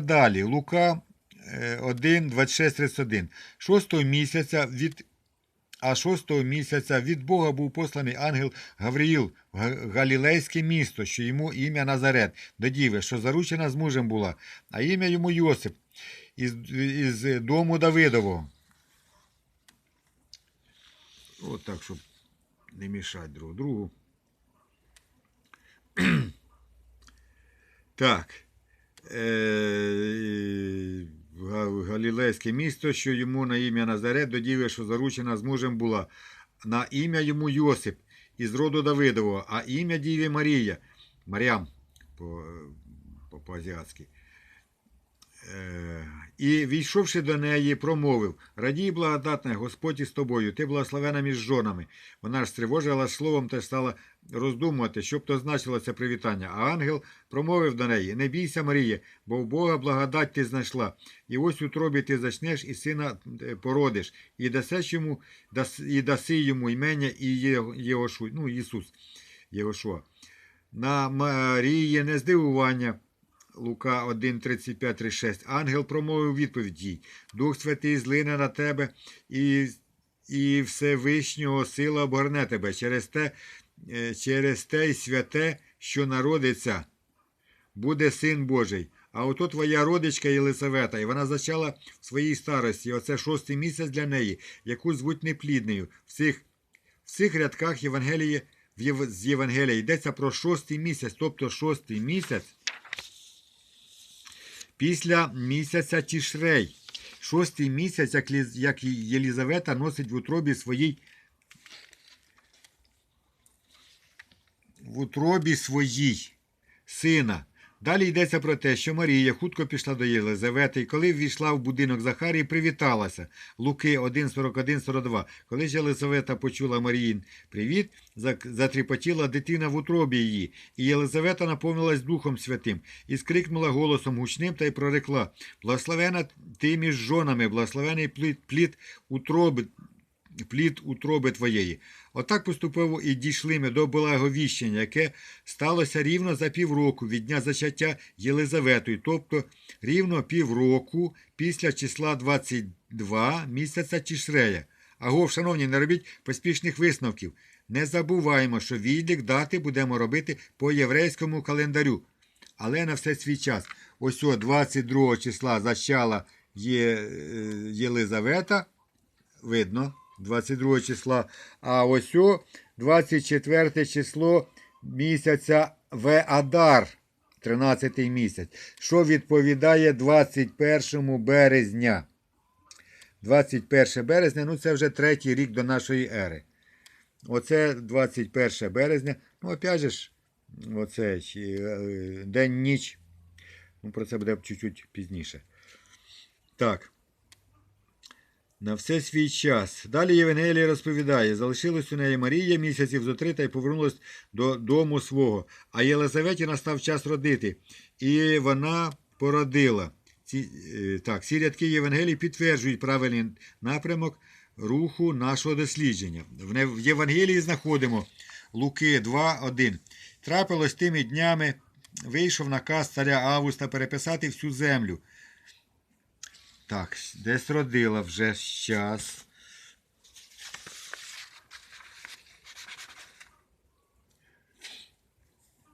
Далі Лука е, 1, 26, 31. Шостого місяця від а шостого місяця від Бога був посланий ангел Гавриїл в Галілейське місто, що йому ім'я Назарет, до діви, що заручена з мужем була, а ім'я йому Йосип із, із дому Давидового. От так, щоб не мішати друг другу. так. Е, Галілейське місто, що йому на ім'я Назарет, до діви, що заручена з мужем була. На ім'я йому Йосип із роду Давидового, а ім'я Діві Марія. Маріам по, по, по-азіатськи. Е, і війшовши до неї, промовив: Радій, благодатна, Господь із тобою, ти благословена між жонами. Вона ж стривожила словом та стала роздумувати, що б то значило це привітання. А ангел промовив до неї: Не бійся, Марія, бо в Бога благодать ти знайшла. І ось у тробі ти зачнеш і сина е, породиш, і дасиш йому, і даси йому імення і Є- Єошу, ну, Ісус, Єгошуа. На Марії не здивування. Лука 1, 35, 36. Ангел промовив відповідь їй. Дух Святий злине на тебе, і, і Всевишнього сила обгорне тебе через те, через те й святе, що народиться, буде син Божий. А ото твоя родичка Єлисавета, і вона зачала в своїй старості. Оце шостий місяць для неї, яку звуть неплідною. В цих, в цих рядках Євангелії, в з Євангелія йдеться про шостий місяць, тобто шостий місяць після місяця Тішрей. Шостий місяць, як, як Єлізавета носить в утробі своїй в утробі своїй сина. Далі йдеться про те, що Марія хутко пішла до Єлизавети, і коли ввійшла в будинок Захарії, привіталася. Луки 1, 41, 42. Коли ж Єлизавета почула Маріїн привіт, затріпотіла дитина в утробі її, і Єлизавета наповнилась Духом Святим, і скрикнула голосом гучним та й прорекла: Благословена ти між жонами, благословений плід, плід утроби, плід утроби твоєї. Отак поступово і дійшли ми до благовіщення, яке сталося рівно за півроку від дня зачаття Єлизаветою, тобто рівно півроку після числа 22 місяця Тішрея. Агов, шановні, не робіть поспішних висновків. Не забуваємо, що відлік дати будемо робити по єврейському календарю. Але на все свій час. Ось о 22 числа зачала е, Єлизавета, видно, 22 числа. А ось о 24 число місяця Веадар, 13 місяць, що відповідає 21 березня. 21 березня, ну це вже третій рік до нашої ери. Оце 21 березня. Ну, опять же ж, оце е, день-ніч. Ну, про це буде чуть-чуть пізніше. Так. На все свій час. Далі Євангелія розповідає, залишилась у неї Марія місяців зо три та й повернулась до дому свого. А Єлизаветі настав час родити. І вона породила. Ці, е, так, ці рядки Євангелії підтверджують правильний напрямок руху нашого дослідження. В Євангелії знаходимо Луки 2.1. Трапилось тими днями, вийшов наказ царя Августа переписати всю землю. Так, десь родила вже щас.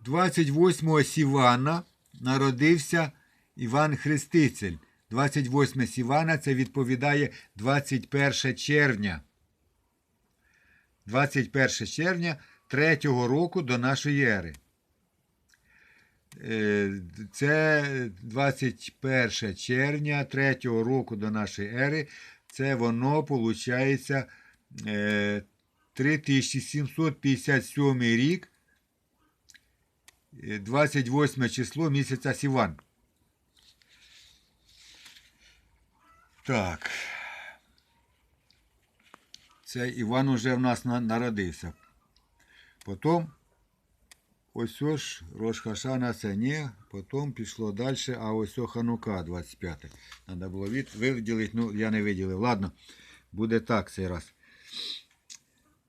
Двадцять восьмого Сівана народився Іван Хрестицель. 28 Сівана це відповідає 21 червня. 21 червня 3 року до нашої ери. Е, Це 21 червня 3 року до нашої ери. Це воно виходить 3757 рік, е, 28 число місяця Сіван. Так. Це Іван уже в нас народився. Потім ось ж Рош Хашана це ні, потім пішло далі, а ось о Ханука 25. Треба було від, виділити, ну я не виділив. Ладно, буде так цей раз.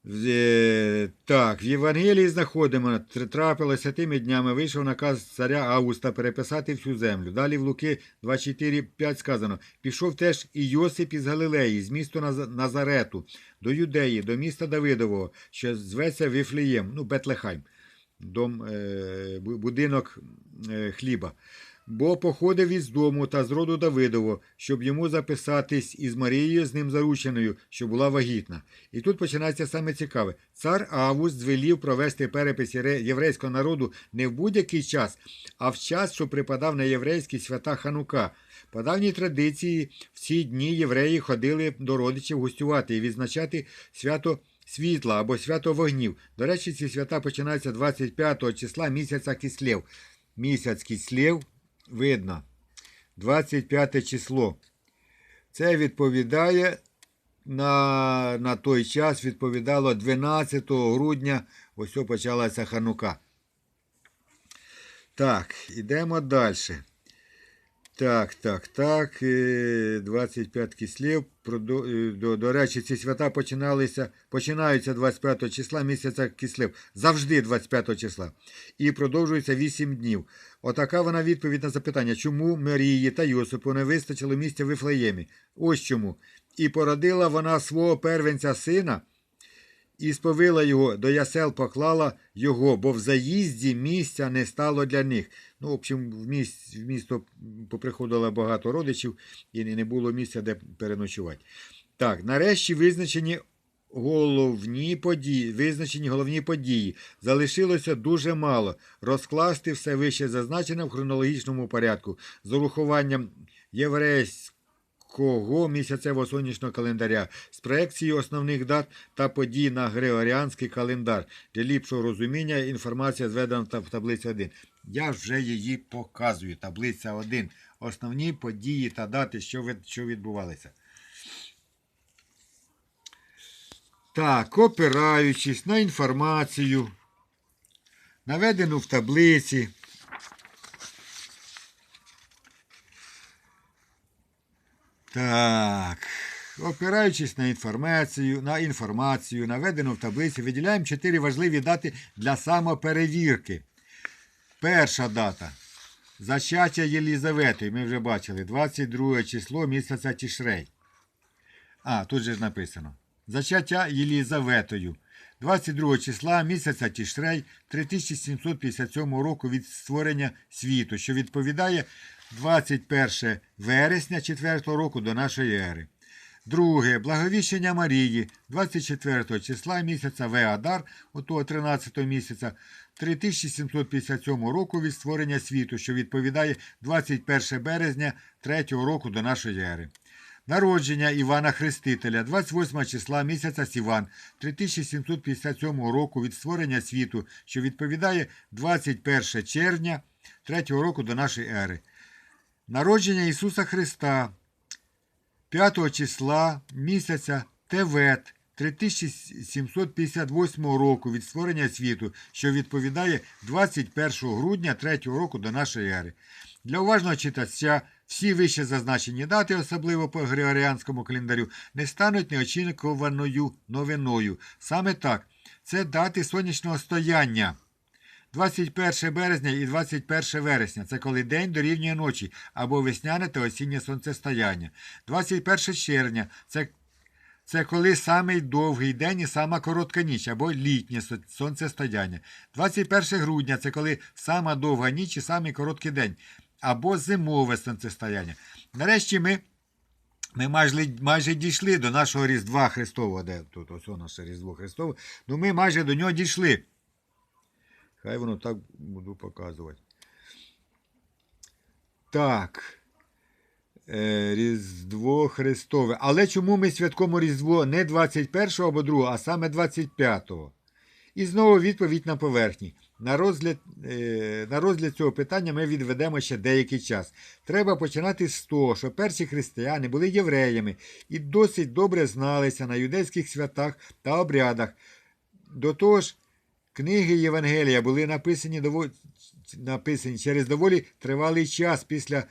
Е, Так, в Євангелії знаходимо, трапилося тими днями, вийшов наказ царя Августа переписати всю землю. Далі в Луки 24.5 сказано, пішов теж і Йосип із Галилеї, з міста Назарету, до Юдеї, до міста Давидового, що зветься Віфлеєм, ну, Бетлехайм, дом, е, будинок е, хліба. Бо походив із дому та з роду Давидово, щоб йому записатись із Марією, з ним зарученою, що була вагітна. І тут починається саме цікаве. Цар Август звелів провести перепис єврейського народу не в будь-який час, а в час, що припадав на єврейські свята Ханука. По давній традиції в ці дні євреї ходили до родичів гостювати і відзначати свято світла або свято вогнів. До речі, ці свята починаються 25 числа місяця Кислів. Місяць Кислів видно. 25 число. Це відповідає на, на той час відповідало 12 грудня, ось почалася ханука. Так, ідемо далі. Так, так, так. е, 25 кислів. До, до речі, ці свята починалися, починаються 25 числа місяця кислив. Завжди 25 числа. І продовжуються 8 днів. Отака вона відповідь на запитання, чому Марії та Йосипу не вистачило місця в Іфлеємі. Ось чому. І породила вона свого первенця сина, і сповила його, до ясел поклала його, бо в заїзді місця не стало для них. Ну, в общем, в, місто, в місто поприходило багато родичів і не було місця, де переночувати. Так, нарешті визначені головні події, визначені головні події. Залишилося дуже мало. Розкласти все вище зазначене в хронологічному порядку з урахуванням єврейського місяцевого сонячного календаря з проекцією основних дат та подій на Григоріанський календар. Для ліпшого розуміння інформація зведена в таблиці 1. Я вже її показую. Таблиця 1. Основні події та дати, що відбувалися. Так, опираючись на інформацію, наведену в таблиці. Так, опираючись на інформацію, на інформацію, наведену в таблиці, виділяємо чотири важливі дати для самоперевірки. Перша дата. Зачаття Єлізавети, ми вже бачили, 22 число місяця Тішрей. А, тут же ж написано. Зачаття Єлізаветою. 22 числа місяця Тішрей 3757 року від створення світу, що відповідає 21 вересня 4 року до нашої ери. Друге. Благовіщення Марії 24 числа місяця Веадар, отого 13 місяця 3757 року від створення світу, що відповідає 21 березня 3 року до нашої ери. Народження Івана Хрестителя 28 числа місяця Сіван 3757 року від створення світу, що відповідає 21 червня 3 року до нашої ери. Народження Ісуса Христа 5 числа місяця Тевет 3758 року від створення світу, що відповідає 21 грудня 3 року до нашої ери. Для уважного читача всі вище зазначені дати, особливо по Григоріанському календарю, не стануть неочікуваною новиною. Саме так, це дати сонячного стояння. 21 березня і 21 вересня це коли день дорівнює ночі або весняне та осіннє сонцестояння. 21 червня це, це коли самий довгий день і сама коротка ніч або літнє сонцестояння. 21 грудня це коли сама довга ніч і самий короткий день або зимове сонцестояння. Нарешті ми ми майже, майже дійшли до нашого Різдва Христового, де тут ось наше Різдво Христове. Ну ми майже до нього дійшли. Хай воно так буду показувати. Так. Е, Різдво Христове. Але чому ми святкуємо Різдво не 21 або 2, а саме 25-го? І знову відповідь на поверхні. На розгляд, е, на розгляд цього питання ми відведемо ще деякий час. Треба починати з того, що перші християни були євреями і досить добре зналися на юдейських святах та обрядах. До того ж, книги Євангелія були написані, дово... написані через доволі тривалий час після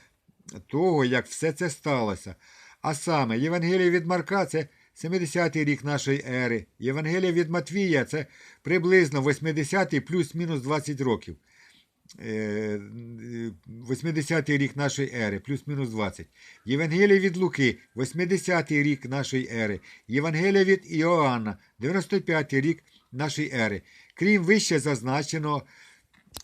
того, як все це сталося. А саме, Євангеліє від Марка це 70-й рік нашої ери. Євангелія від Матвія це приблизно 80-й плюс-мінус 20 років. Е, 80-й рік нашої ери, плюс-мінус 20. Євангелія від Луки, 80-й рік нашої ери. Євангелія від Іоанна, 95-й рік нашої ери. Крім вище зазначеного,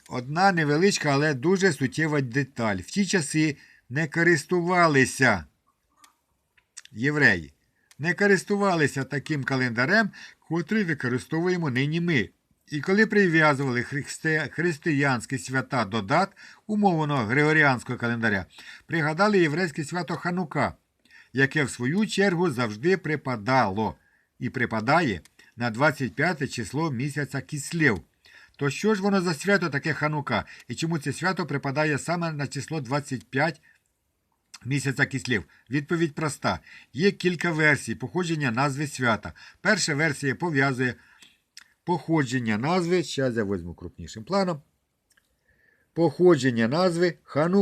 одна невеличка, але дуже суттєва деталь. В ті часи не користувалися євреї, не користувалися таким календарем, котрий використовуємо нині ми. І коли прив'язували христи- християнські свята до дат умовного григоріанського календаря, пригадали єврейське свято Ханука, яке в свою чергу завжди припадало і припадає на 25 число місяця Кислів. То що ж воно за свято таке Ханука? І чому це свято припадає саме на число 25 місяця Кислів? Відповідь проста. Є кілька версій походження назви свята. Перша версія пов'язує походження назви, зараз я візьму крупнішим планом. Походження назви Хану